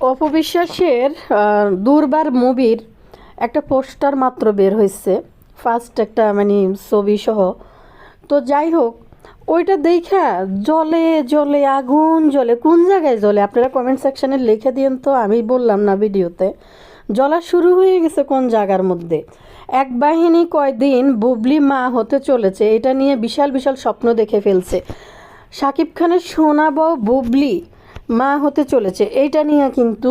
অপবিশ্বাসের দুর্বার মুভির একটা পোস্টার মাত্র বের হয়েছে ফার্স্ট একটা মানে ছবি সহ। তো যাই হোক, ওইটা দেখা জলে জলে আগুন জলে কোন জায়গায় জলে আপনারা কমেন্ট সেকশানে লিখে দিন তো, আমি বললাম না ভিডিওতে। জ্বলা শুরু হয়ে গেছে কোন জায়গার মধ্যে? এক বাহিনী কয়দিন বুবলি মা হতে চলেছে, এটা নিয়ে বিশাল বিশাল স্বপ্ন দেখে ফেলছে। সাকিব খানের সোনা বউ বুবলি মা হতে চলেছে। এইটা নিয়ে কিন্তু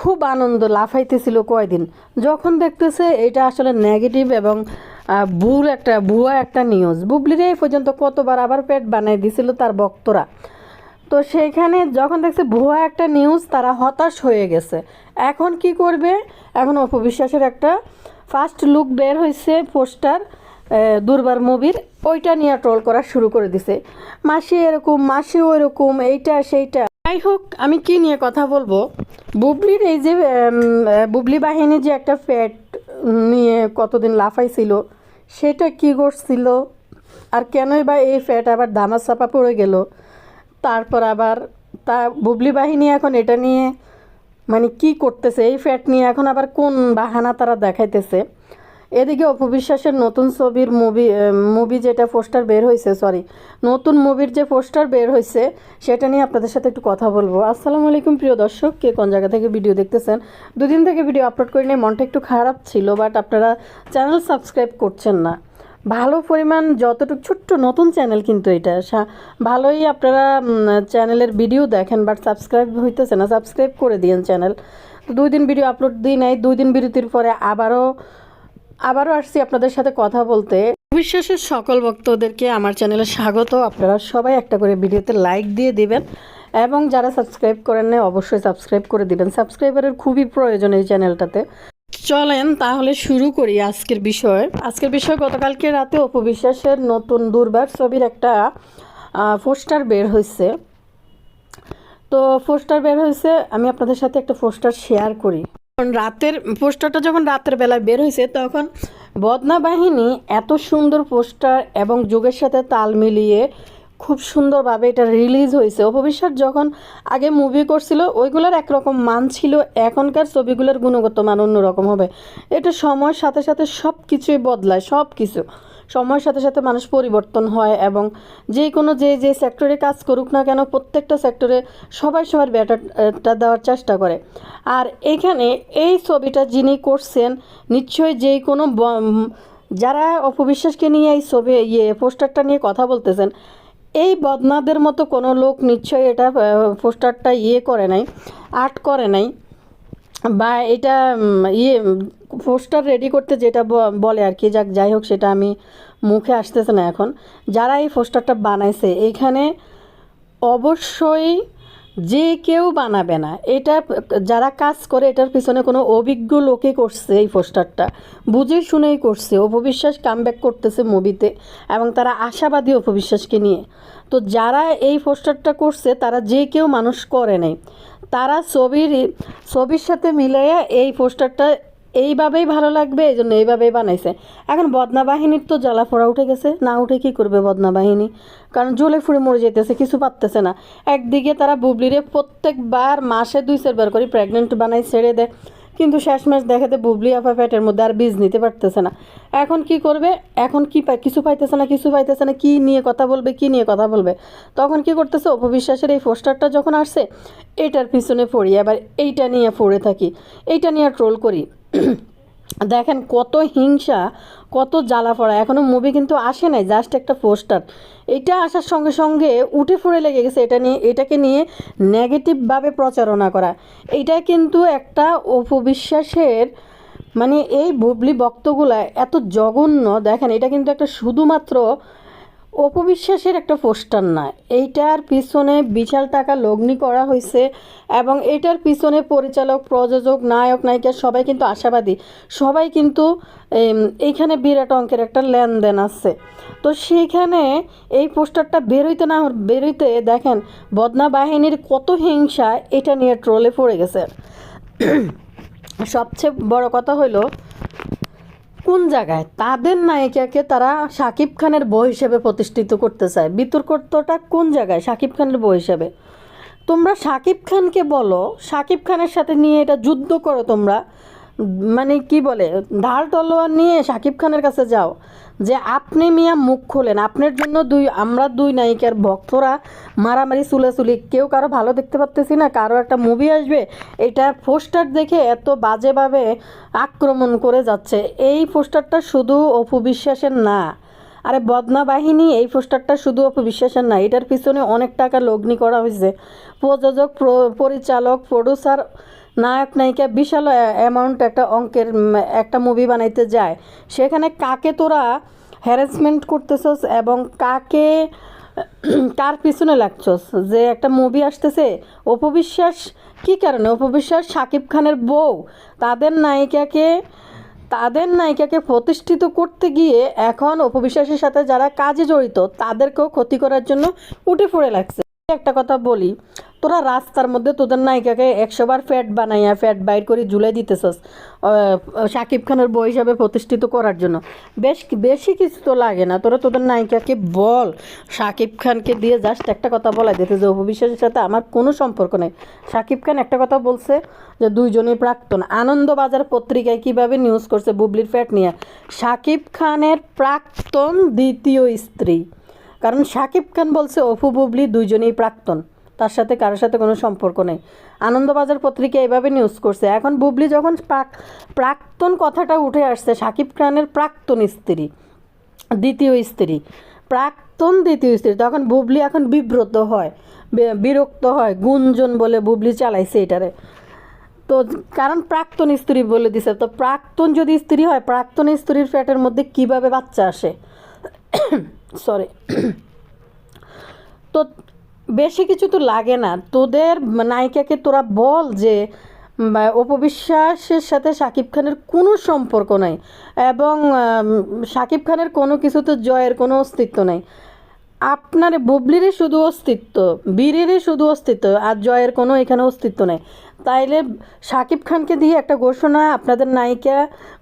খুব আনন্দ লাফাইতেছিল কয়দিন। যখন দেখতেছে এটা আসলে নেগেটিভ এবং ভুল একটা ভুয়া একটা নিউজ বুবলির এই পর্যন্ত কতবার আবার পেট বানাই দিছিল তার ভক্তরা। তো সেইখানে যখন দেখছে ভুয়া একটা নিউজ তারা হতাশ হয়ে গেছে। এখন কি করবে? এখন অপবিশ্বাসের একটা ফার্স্ট লুক বের হয়েছে পোস্টার দুর্বার মুভির। ওইটা নিয়ে ট্রোল করা শুরু করে দিছে। মাসি এরকম মাসি ওইরকম এইটা, সেইটা। যাই হোক আমি কি নিয়ে কথা বলব? বুবলির এই যে বুবলি বাহিনী যে একটা ফ্যাট নিয়ে কতদিন লাফাইছিল, সেটা কি করছিল আর কেনই বা এই ফ্যাট আবার দামা চাপা পড়ে গেল? তারপর আবার তা বুবলি বাহিনী এখন এটা নিয়ে মানে কি করতেছে? এই ফ্যাট নিয়ে এখন আবার কোন বাহানা তারা দেখাইতেছে? এদিকে অপবিশ্বাসের নতুন ছবির মুভি মুভি যেটা পোস্টার বের হয়েছে সরি নতুন মুভির যে পোস্টার বের হয়েছে, সেটা নিয়ে আপনাদের সাথে একটু কথা বলব। আসসালামু আলাইকুম, প্রিয় দর্শক, কে কোন জায়গা থেকে ভিডিও দেখতেছেন? দুদিন থেকে ভিডিও আপলোড করে নিয়ে মনটা একটু খারাপ ছিল বাট আপনারা চ্যানেল সাবস্ক্রাইব করছেন না। ভালো পরিমাণ যতটুকু, ছোট্ট নতুন চ্যানেল কিন্তু এটা ভালোই আপনারা চ্যানেলের ভিডিও দেখেন বাট সাবস্ক্রাইব হইতেছে না সাবস্ক্রাইব করে দিয়েন চ্যানেল দুই দিন ভিডিও আপলোড দিই নাই, দুই দিন বিরতির পরে আবারও আবারও আসছি আপনাদের সাথে কথা বলতে। বিশ্বাসের সকল ভক্তদেরকে আমার চ্যানেলে স্বাগত। আপনারা সবাই একটা করে ভিডিওতে লাইক দিয়ে দিবেন এবং যারা সাবস্ক্রাইব করেন না অবশ্যই সাবস্ক্রাইব করে দিবেন। সাবস্ক্রাইবারের খুবই প্রয়োজন এই চ্যানেলটাতে। চলেন তাহলে শুরু করি আজকের বিষয়। আজকের বিষয় গতকালকে রাতে অপবিশ্বাসের নতুন দুর্বার ছবির একটা পোস্টার বের হয়েছে তো পোস্টার বের হয়েছে আমি আপনাদের সাথে একটা পোস্টার শেয়ার করি। রাতের পোস্টারটা যখন রাতের বেলায় বের হয়েছে, তখন বদনা বাহিনী এত সুন্দর পোস্টার এবং যুগের সাথে তাল মিলিয়ে খুব সুন্দরভাবে এটা রিলিজ হয়েছে। অপবিশ্বাস যখন আগে মুভি করছিল, ওইগুলোর একরকম মান ছিল, এখনকার ছবিগুলোর গুণগত মান অন্যরকম হবে। এটা সময়ের সাথে সাথে সব কিছুই বদলায় সব কিছু সময়ের সাথে সাথে মানুষ পরিবর্তন হয় এবং যে কোনো যে যে সেক্টরে কাজ করুক না কেন প্রত্যেকটা সেক্টরে সবাই সবার ব্যাটারটা দেওয়ার চেষ্টা করে। আর এখানে এই ছবিটা যিনি করছেন, নিশ্চয়ই যেই কোনো যারা অপবিশ্বাসকে নিয়ে এই ছবি ইয়ে পোস্টারটা নিয়ে কথা বলতেছেন, এই বদনাদের মতো কোনো লোক নিশ্চয়ই এটা পোস্টারটা ইয়ে করে নাই, আর্ট করে নাই। বা এটা ইয়ে পোস্টার রেডি করতে যেটা বলে আর কি, যাক, যাই হোক, সেটা আমি মুখে আসতেছে না এখন। যারা এই পোস্টারটা বানাইছে, এখানে অবশ্যই যে কেউ বানাবে না। এটা যারা কাজ করে, এটার পিছনে কোনো অভিজ্ঞ লোকে করছে এই পোস্টারটা। বুঝে শুনেই করছে। অপবিশ্বাস কামব্যাক করতেছে মুভিতে এবং তারা আশাবাদী অপবিশ্বাসকে নিয়ে। তো যারা এই পোস্টারটা করছে, তারা যে কেউ মানুষ করে নাই। তারা ছবির ছবির সাথে মিলাইয়া এই পোস্টারটা এইভাবেই ভালো লাগবে এই জন্য এইভাবেই বানাইছে। এখন বদনা বাহিনীর তো জ্বালা ফোড়া উঠে গেছে, না উঠে কি করবে বদনা বাহিনী কারণ জ্বলে ফুড়ে মরে যেতেছে কিছু পারতেছে না। একদিকে তারা বুবলিরে প্রত্যেকবার মাসে দুই চারবার করে প্রেগনেন্ট বানাই ছেড়ে দেয়, কিন্তু শেষমেশ দেখাতে বুবলি আপা পেটের মধ্যে আর বীজ নিতে পারতেছে না। এখন কি করবে? এখন কি কিছু পাইতেছে না, কিছু পাইতেছে না, কী নিয়ে কথা বলবে, কি নিয়ে কথা বলবে? তখন কি করতেছে? অপবিশ্বাসের এই পোস্টারটা যখন আসছে, এটার পিছনে পড়ি আবার এইটা নিয়ে পড়ে থাকি, এইটা নিয়ে ট্রোল করি। দেখেন কত হিংসা, কত জ্বালা পড়া এখনও মুভি কিন্তু আসে নাই জাস্ট একটা পোস্টার এটা আসার সঙ্গে সঙ্গে উঠে ফুড়ে লেগে গেছে এটা নিয়ে, এটাকে নিয়ে নেগেটিভভাবে প্রচারণা করা। এটা কিন্তু একটা অপবিশ্বাসের মানে এই বুবলি বক্তগুলা এত জঘন্য, দেখেন এটা কিন্তু একটা শুধুমাত্র অপবিশ্বাসের একটা পোস্টার না। এইটার পিছনে বিশাল টাকা লগ্নি করা হয়েছে এবং এটার পিছনে পরিচালক, প্রযোজক, নায়ক, নায়িকা সবাই কিন্তু আশাবাদী। সবাই কিন্তু এইখানে বিরাট অঙ্কের একটা লেনদেন আছে। তো সেইখানে এই পোস্টারটা বেরোইতে না বেরোইতে দেখেন বদনা বাহিনীর কত হিংসা এটা নিয়ে ট্রোলে পড়ে গেছে। সবচেয়ে বড় কথা হলো কোন জায়গায়? তাদের নায়িকাকে তারা শাকিব খানের বই হিসেবে প্রতিষ্ঠিত করতে চায়। বিতর্কটা কোন জায়গায়? শাকিব খানের বই হিসেবে। তোমরা শাকিব খানকে বলো, শাকিব খানের সাথে নিয়ে এটা যুদ্ধ করো তোমরা। মানে কি বলে, ঢাল তলোয়ার নিয়ে শাকিব খানের কাছে যাও, যে আপনি মিয়া মুখ খোলেন, আপনার জন্য দুই, আমরা দুই নায়িকার ভক্তরা মারামারি, চুলাচুলি, কেউ কারও ভালো দেখতে পারতেছি না, কারও একটা মুভি আসবে, এটা পোস্টার দেখে এত বাজেভাবে আক্রমণ করে যাচ্ছে, এই পোস্টারটা শুধু অপু বিশ্বাসের না, আরে বদনা বাহিনী, এই পোস্টারটা শুধু অপু বিশ্বাসের না, এটার পিছনে অনেক টাকা লগ্নি করা হয়েছে, প্রযোজক পরিচালক প্রডিউসার নায়ক নায়িকা বিশাল অ্যামাউন্ট একটা অঙ্কের একটা মুভি বানাইতে যায়। সেখানে কাকে তোরা হ্যারাসমেন্ট করতেছস এবং কাকে, কার পিছনে লাগছস? যে একটা মুভি আসতেছে অপবিশ্বাস কী কারণে? অপবিশ্বাস শাকিব খানের বউ। তাদের নায়িকাকে তাদের নায়িকাকে প্রতিষ্ঠিত করতে গিয়ে এখন অপবিশ্বাসের সাথে যারা কাজে জড়িত, তাদেরকেও ক্ষতি করার জন্য উঠে পড়ে লাগছে। একটা কথা বলি তোরা রাস্তার মধ্যে তোদের নায়িকাকে একশো বার ফ্যাট বানাইয়া, ফ্যাট বাইর করে ঝুলাই দিতেছস শাকিব খানের বই হিসাবে প্রতিষ্ঠিত করার জন্য। বেশ, বেশি কিছু তো লাগে না। তোরা তোদের নায়িকাকে বল শাকিব খানকে দিয়ে জাস্ট একটা কথা বলাই দিতে যে অপবিশ্বাসের সাথে আমার কোনো সম্পর্ক নেই। শাকিব খান একটা কথা বলছে যে দুইজনই প্রাক্তন। আনন্দবাজার পত্রিকায় কীভাবে নিউজ করছে বুবলির ফ্যাট নিয়ে? শাকিব খানের প্রাক্তন দ্বিতীয় স্ত্রী। কারণ শাকিব খান বলছে, অপু, বুবলি দুইজনেই প্রাক্তন। তার সাথে কারোর সাথে কোনো সম্পর্ক নেই। আনন্দবাজার পত্রিকা এভাবে নিউজ করছে। এখন বুবলি যখন প্রাক প্রাক্তন কথাটা উঠে আসছে, সাকিব খানের প্রাক্তন স্ত্রী, দ্বিতীয় স্ত্রী, প্রাক্তন দ্বিতীয় স্ত্রী, তখন বুবলি এখন বিব্রত হয় বিরক্ত হয়, গুঞ্জন বলে বুবলি চালাইছে এটারে। তো কারণ প্রাক্তন স্ত্রী বলে দিছে, তো প্রাক্তন যদি স্ত্রী হয়, প্রাক্তন স্ত্রীর ফ্যাটের মধ্যে কীভাবে বাচ্চা আসে? সরি তো বেশি কিছু তো লাগে না। তোদের নায়িকাকে তোরা বল যে অপবিশ্বাসের সাথে শাকিব খানের কোনো সম্পর্ক নাই এবং সাকিব শাকিব খানের কোনো কিছুতে জয়ের কোনো অস্তিত্ব নাই। আপনার বুবলিরই শুধু অস্তিত্ব বীরেরই শুধু অস্তিত্ব আর জয়ের কোনো এখানে অস্তিত্ব নেই। তাইলে শাকিব খানকে দিয়ে একটা ঘোষণা আপনাদের নায়িকা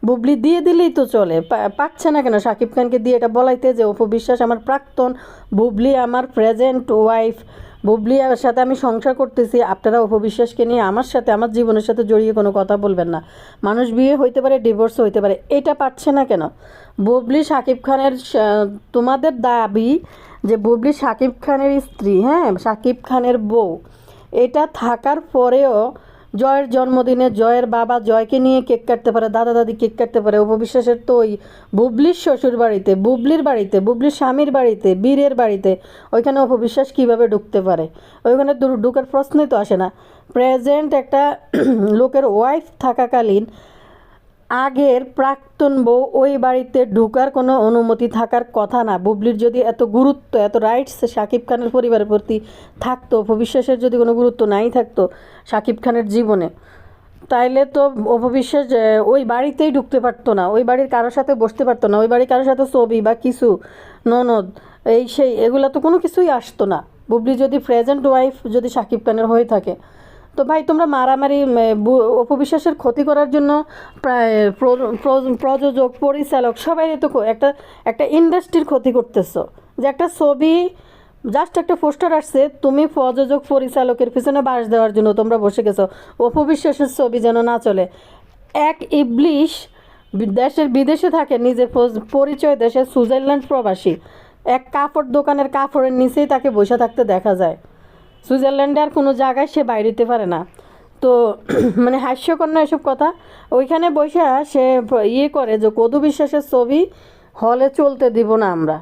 বুবলি দিয়ে দিলেই তো চলে। পাচ্ছে না কেন? শাকিব খানকে দিয়ে এটা বলাইতে যে অপবিশ্বাস আমার প্রাক্তন, বুবলি আমার প্রেজেন্ট ওয়াইফ বুবলি আর সাথে আমি সংসার করতেছি, আপনারা উপবিশ্বাসকে নিয়ে আমার সাথে, আমার জীবনের সাথে জড়িয়ে কোনো কথা বলবেন না। মানুষ বিয়ে হইতে পারে ডিভোর্স হইতে পারে, এটা পারছে না কেন? বুবলি শাকিব খানের তোমাদের দাবি যে বুবলি শাকিব খানের স্ত্রী হ্যাঁ শাকিব খানের বউ, এটা থাকার পরেও জয়ের জন্মদিনে জয়ের বাবা জয়কে নিয়ে কেক কাটতে পারে, দাদা দাদি কেক কাটতে পারে, উপবিশ্বাসের তো ওই বুবলির শ্বশুর বাড়িতে, বুবলির বাড়িতে, বুবলির স্বামীর বাড়িতে, বীরের বাড়িতে, ওইখানে উপবিশ্বাস কীভাবে ঢুকতে পারে? ওইখানে ঢুকার প্রশ্নই তো আসে না। প্রেজেন্ট একটা লোকের ওয়াইফ থাকাকালীন আগের প্রাক্তন বউ ওই বাড়িতে ঢুকার কোনো অনুমতি থাকার কথা না। বুবলির যদি এত গুরুত্ব, এত রাইটস শাকিব খানের পরিবারের প্রতি থাকতো, অপবিশ্বাসের যদি কোনো গুরুত্ব নাই থাকতো শাকিব খানের জীবনে, তাইলে তো অপবিশ্বাস ওই বাড়িতেই ঢুকতে পারতো না। ওই বাড়ির কারোর সাথে বসতে পারতো না। ওই বাড়ির কারোর সাথে ছবি বা কিছু, ননদ, এই সেই, এগুলো তো কোনো কিছুই আসতো না। বুবলি যদি প্রেজেন্ট ওয়াইফ যদি শাকিব খানের হয়ে থাকে তো ভাই, তোমরা মারামারি অপবিশ্বাসের ক্ষতি করার জন্য প্রায় প্র- প্র- প্রযোজক, পরিচালক সবাই তো একটা একটা ইন্ডাস্ট্রির ক্ষতি করতেছো। যে একটা ছবি জাস্ট একটা পোস্টার আসছে, তুমি প্রযোজক, পরিচালকের পিছনে বাস দেওয়ার জন্য তোমরা বসে গেছো। অপবিশ্বাসের ছবি যেন না চলে। এক ইবলিশ দেশের বিদেশে থাকে, নিজে পজ- পরিচয় দেশের সুইজারল্যান্ড প্রবাসী। এক কাপড় দোকানের কাপড়ের নিচেই তাকে বসে থাকতে দেখা যায়। সুইজারল্যান্ডে আর কোনো জায়গায় সে বাইরেতে পারে না। তো মানে হাস্যকর না এসব কথা। ওইখানে বসে সে ইয়ে করে যে, কদু বিশ্বাসের ছবি হলে চলতে দিব না আমরা।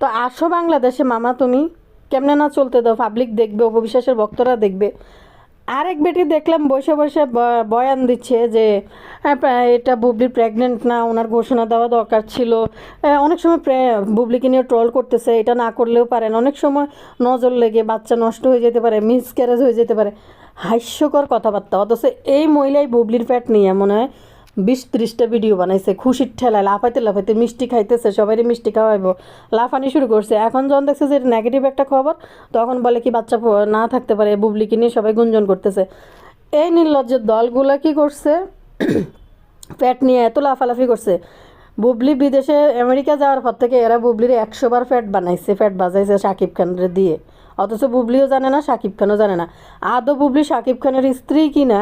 তো আসো বাংলাদেশে, মামা তুমি। কেমনে না চলতে দাও? পাবলিক দেখবে, অপবিশ্বাসের ভক্তরা দেখবে। আরেক বেটি দেখলাম বসে বসে বয়ান দিচ্ছে যে এটা বুবলি প্রেগনেন্ট না, ওনার ঘোষণা দেওয়া দরকার ছিল। অনেক সময় বুবলিকে নিয়ে ট্রল করতেছে, এটা না করলেও পারেন অনেক সময় নজর লেগে বাচ্চা নষ্ট হয়ে যেতে পারে মিসক্যারেজ হয়ে যেতে পারে। হাস্যকর কথাবার্তা। অথচ এই মহিলাই বুবলির প্যাট নিয়ে মনে হয় বিশ ত্রিশটা ভিডিও বানাইছে, খুশির ঠেলায় লাফাইতে লাফাইতে মিষ্টি খাইতেছে সবাই মিষ্টি খাওয়াইবো। লাফানি শুরু করছে। এখন যখন দেখছে যে নেগেটিভ একটা খবর, তখন বলে কি বাচ্চা না থাকতে পারে বুবলিকে নিয়ে সবাই গুঞ্জন করতেছে। এই নির্লজ্জের দলগুলো কি করছে? ফ্যাট নিয়ে এত লাফালাফি করছে। বুবলি বিদেশে আমেরিকা যাওয়ার পর থেকে এরা বুবলির একশো বার ফ্যাট বানাইছে, ফ্যাট বাজাইছে শাকিব খানরে দিয়ে। অথচ বুবলিও জানে না শাকিব খানও জানে না। আদৌ বুবলি শাকিব খানের স্ত্রী কি না?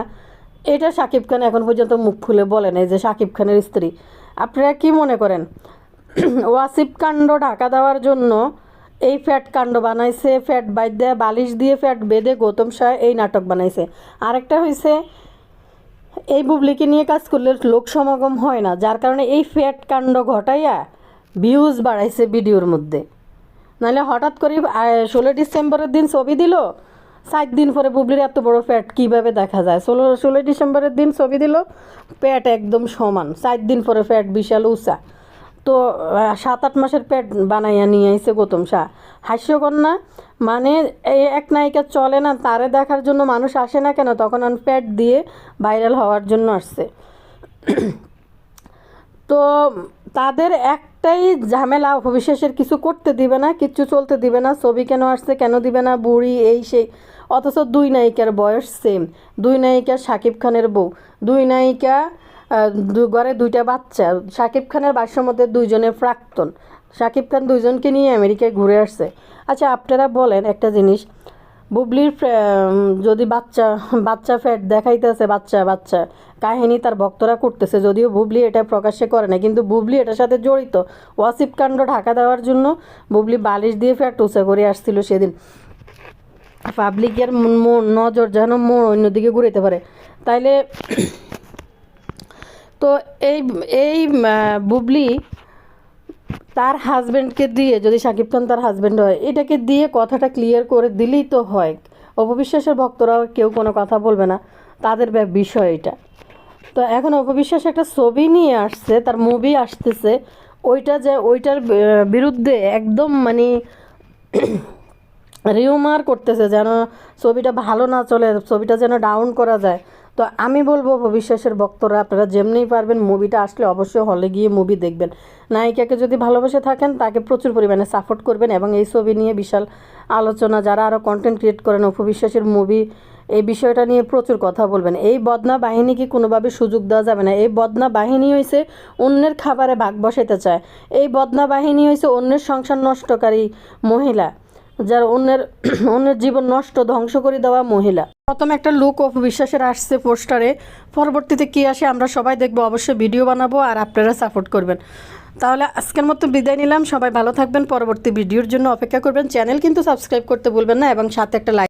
এটা শাকিব খান এখন পর্যন্ত মুখ খুলে বলে নাই যে শাকিব খানের স্ত্রী। আপনারা কি মনে করেন? ওয়াসিফ কাণ্ড ঢাকা দেওয়ার জন্য এই ফ্যাট কাণ্ড বানাইছে, ফ্যাট বাইদ দেয়া বালিশ দিয়ে ফ্যাট বেঁধে গৌতম শাহ এই নাটক বানাইছে। আরেকটা হয়েছে এই বুবলিকে নিয়ে কাজ করলে লোক সমাগম হয় না, যার কারণে এই ফ্যাট কাণ্ড ঘটাইয়া ভিউজ বাড়াইছে ভিডিওর মধ্যে। নাহলে হঠাৎ করে ষোলো ডিসেম্বরের দিন ছবি দিল সাত দিন পরে বুবলির এত বড় ফ্যাট কীভাবে দেখা যায়? ষোলো ষোলোই ডিসেম্বরের দিন ছবি দিল প্যাট একদম সমান। সাত দিন পরে ফ্যাট বিশাল উঁচা। তো সাত আট মাসের প্যাট বানাইয়া নিয়ে আইছে গৌতম শাহ। হাস্যকন্যা মানে এই এক নায়িকা চলে না, তারে দেখার জন্য মানুষ আসে না কেন? তখন প্যাট দিয়ে ভাইরাল হওয়ার জন্য আসছে। তো, তাদের একটাই ঝামেলা অবিশ্বাসের কিছু করতে দিবে না, কিচ্ছু চলতে দিবে না, ছবি কেন আসছে, কেন দিবে না, বুড়ি, এই, সেই। অথচ দুই নায়িকার বয়স সেম দুই নায়িকা শাকিব খানের বউ। দুই নায়িকা ঘরে দুইটা বাচ্চা। শাকিব খানের বাসার মধ্যে দুইজনের প্রাক্তন। শাকিব খান দুইজনকে নিয়ে আমেরিকায় ঘুরে আসছে। আচ্ছা আপনারা বলেন একটা জিনিস। বুবলির যদি বাচ্চা বাচ্চা ফ্যাট দেখাইতেছে, বাচ্চা বাচ্চা। কাহিনী তার ভক্তরা করতেছে, যদিও বুবলি এটা প্রকাশ্যে করে না কিন্তু বুবলি এটার সাথে জড়িত। ওয়াসিফ কাণ্ড ঢাকা দেওয়ার জন্য বুবলি বালিশ দিয়ে ফ্যাট উঁচা করে আসছিল সেদিন। পাবলিকের মন- মন- নজর যেন মোড় অন্যদিকে ঘুরাইতে পারে। তাইলে, তো এই এই বুবলি তার হাজব্যান্ডকে দিয়ে, যদি শাকিব খান তার হাজব্যান্ড হয়, এটাকে দিয়ে কথাটা ক্লিয়ার করে দিলেই তো হয়। অপবিশ্বাসের ভক্তরাও কেউ কোনো কথা বলবে না। তাদের বিষয় এটা। তো এখন অপবিশ্বাস একটা ছবি নিয়ে আসছে, তার মুভি আসতেছে। ওইটা যে, ওইটার বিরুদ্ধে একদম মানে রিউমার করতেছে যেন ছবিটা ভালো না চলে, ছবিটা যেন ডাউন করা যায়। তো আমি বলব ভবিষ্যতের ভক্তরা, আপনারা যেমনিই পারবেন মুভিটা আসলে অবশ্যই হলে গিয়ে মুভি দেখবেন। নায়িকাকে যদি ভালোবেসে থাকেন, তাকে প্রচুর পরিমাণে সাপোর্ট করবেন এবং এই ছবি নিয়ে বিশাল আলোচনা, যারা আরও কন্টেন্ট ক্রিয়েট করেন, অপবিশ্বাসের মুভি এই বিষয়টা নিয়ে প্রচুর কথা বলবেন। এই বদনা বাহিনীকে কোনোভাবে সুযোগ দেওয়া যাবে না? এই বদনা বাহিনী হয়েছে অন্যের খাবারে ভাগ বসাইতে চায়। এই বদনা বাহিনী হয়েছে অন্যের সংসার নষ্টকারী মহিলা, যার অন্যের অন্যের জীবন নষ্ট ধ্বংস করে দেওয়া মহিলা। প্রথম একটা লুক অফ বিশ্বাসের আসছে পোস্টারে। পরবর্তীতে কি আসে আমরা সবাই দেখব, অবশ্যই ভিডিও বানাবো আর আপনারা সাপোর্ট করবেন। তাহলে আজকের মতো বিদায় নিলাম, সবাই ভালো থাকবেন, পরবর্তী ভিডিওর জন্য অপেক্ষা করবেন। চ্যানেল কিন্তু সাবস্ক্রাইব করতে ভুলবেন না এবং সাথে একটা লাইক